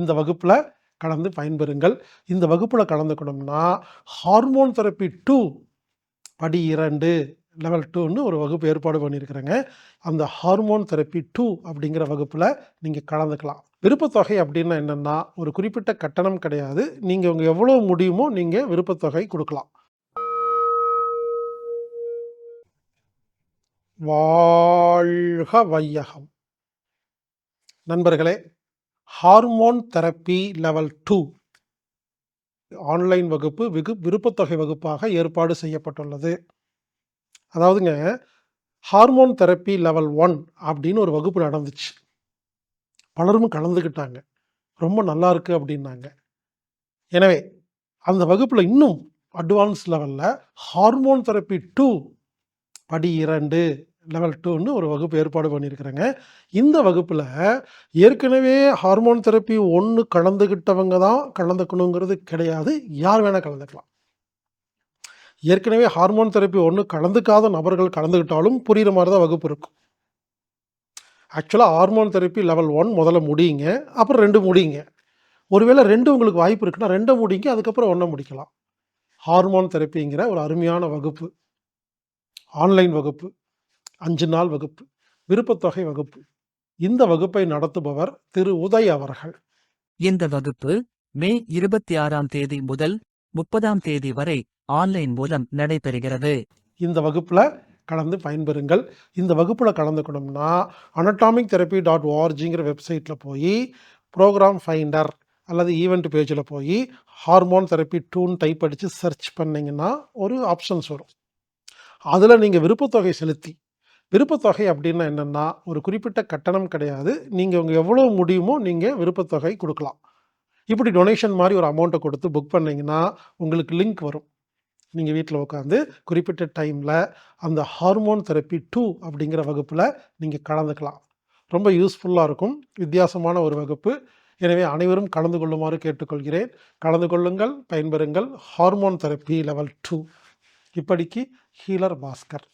இந்த வகுப்பில் கலந்து பயன்பெறுங்கள். இந்த வகுப்பில் கலந்துக்கணும்னா ஹார்மோன் தெரப்பி டூ படி இரண்டு லெவல் டூன்னு ஒரு வகுப்பு ஏற்பாடு பண்ணியிருக்கிறேங்க. அந்த ஹார்மோன் தெரப்பி டூ அப்படிங்கிற வகுப்பில் நீங்கள் கலந்துக்கலாம். விருப்பத்தொகை அப்படின்னா என்னென்னா ஒரு குறிப்பிட்ட கட்டணம் கிடையாது. நீங்கள் உங்கள் எவ்வளோ முடியுமோ நீங்கள் விருப்பத்தொகை கொடுக்கலாம். வாழ்க வையகம். நண்பர்களே hormone therapy level two. Online வகுப்பு வெகு விருப்பத்தொகை வகுப்பாக ஏற்பாடு செய்யப்பட்டுள்ளது. அதாவதுங்க ஹார்மோன் தெரப்பி லெவல் ஒன் அப்படின்னு ஒரு வகுப்பு நடந்துச்சு. பலரும் கலந்துக்கிட்டாங்க ரொம்ப நல்லா இருக்கு அப்படின்னாங்க. எனவே அந்த வகுப்பில் இன்னும் அட்வான்ஸ் லெவலில் ஹார்மோன் தெரப்பி டூ படி இரண்டு லெவல் டூன்னு ஒரு வகுப்பு ஏற்பாடு பண்ணியிருக்கிறேங்க. இந்த வகுப்பில் ஏற்கனவே ஹார்மோன் தெரப்பி ஒன்று கலந்துக்கிட்டவங்க தான் கலந்துக்கணுங்கிறது கிடையாது. யார் வேணால் கலந்துக்கலாம். ஏற்கனவே ஹார்மோன் தெரப்பி ஒன்று கலந்துக்காத நபர்கள் கலந்துக்கிட்டாலும் புரிகிற மாதிரி தான் வகுப்பு இருக்கும். ஆக்சுவலாக ஹார்மோன் தெரப்பி லெவல் ஒன் முதல்ல முடியுங்க அப்புறம் ரெண்டு முடியுங்க. ஒருவேளை ரெண்டு உங்களுக்கு வாய்ப்பு இருக்குன்னா ரெண்டை முடிங்க அதுக்கப்புறம் ஒன்றை முடிக்கலாம். ஹார்மோன் தெரப்பிங்கிற ஒரு அருமையான வகுப்பு. ஆன்லைன் வகுப்பு. அஞ்சு நாள் வகுப்பு விருப்பத்தொகை வகுப்பு. இந்த வகுப்பை நடத்துபவர் திரு. உதய் அவர்கள். இந்த வகுப்பு மே இருபத்தி ஆறாம் தேதி முதல் முப்பதாம் தேதி வரை ஆன்லைன் மூலம் நடைபெறுகிறது. இந்த வகுப்பில் கலந்து பயன்பெறுங்கள். இந்த வகுப்பில் கலந்துக்கணும்னா anatomic therapy டாட் ஓஆர்ஜிங்கிற வெப்சைட்டில் போய் ப்ரோக்ராம் ஃபைண்டர் அல்லது ஈவெண்ட் பேஜில் போய் ஹார்மோன் தெரப்பி டூன்னு டைப் அடித்து சர்ச் பண்ணிங்கன்னா ஒரு ஆப்ஷன்ஸ் வரும். அதில் நீங்கள் விருப்பத்தொகை செலுத்தி விருப்பத்தொகை அப்படின்னா என்னென்னா ஒரு குறிப்பிட்ட கட்டணம் கிடையாது. நீங்கள் உங்கள் எவ்வளோ முடியுமோ நீங்கள் விருப்பத்தொகை கொடுக்கலாம். இப்படி டொனேஷன் மாதிரி ஒரு அமௌண்ட்டை கொடுத்து புக் பண்ணிங்கன்னா உங்களுக்கு லிங்க் வரும். நீங்கள் வீட்டில் உட்காந்து குறிப்பிட்ட டைமில் அந்த ஹார்மோன் தெரப்பி டூ அப்படிங்கிற வகுப்பில் நீங்கள் கலந்துக்கலாம். ரொம்ப யூஸ்ஃபுல்லாக இருக்கும். வித்தியாசமான ஒரு வகுப்பு. எனவே அனைவரும் கலந்து கொள்ளுமாறு கேட்டுக்கொள்கிறேன். கலந்து கொள்ளுங்கள் பயன்பெறுங்கள். ஹார்மோன் தெரப்பி லெவல் டூ இப்படிக்கு ஹீலர் பாஸ்கர்.